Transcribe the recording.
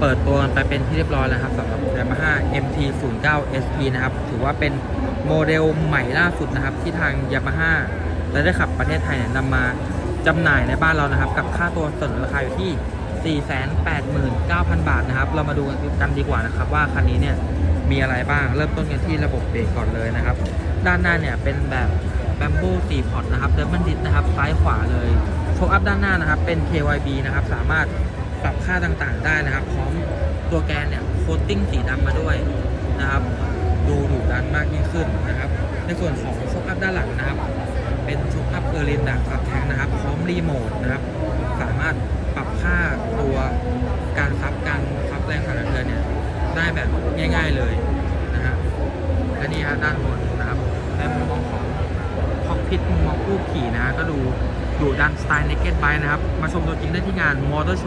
เปิดตัวกันไปเป็นที่เรียบร้อยแล้วครับสำหรับ Yamaha MT 0 9 SE นะครับ ถือว่าเป็นโมเดลใหม่ล่าสุดนะครับ ที่ทาง Yamaha และได้ขับประเทศไทยเนี่ยนำมาจำหน่ายในบ้านเรานะครับ กับค่าตัวสนนราคาอยู่ที่ 489,000 บาทนะครับ เรามาดูกันดีกว่านะครับ ว่าคันนี้เนี่ยมีอะไรบ้าง เริ่มต้นกันที่ระบบเบรกก่อนเลยนะครับ ด้านหน้าเนี่ยเป็นแบบแบมบ้สี่พอร์ตนะครับเดิมบันดิสนะครับซ้ายขวาเลยโชคอัพด้านหน้านะครับเป็น KYB นะครับสามารถ ปรับค่าต่างๆได้นะครับ พร้อมตัวแกนเนี่ยโคตติ้งสีดำมาด้วยนะครับ ดูดุดันมากยิ่งขึ้นนะครับ ในส่วนของโชคอัพด้านหลังนะครับ เป็นโชคอัพเออร์ลินแบบขับแทงนะครับ พร้อมรีโมทนะครับ สามารถปรับค่าตัวการซับการซับแรงสั่นสะเทือนเนี่ยได้แบบง่าย ๆเลยนะฮะและนี่ฮะด้านบนนะครับในมุมมองของคอกพิทมุมมองผู้ขี่นะฮะก็ดูดูดันสไตล์ Naked Bike นะครับ มาชมตัวจริงได้ที่งาน Motor Show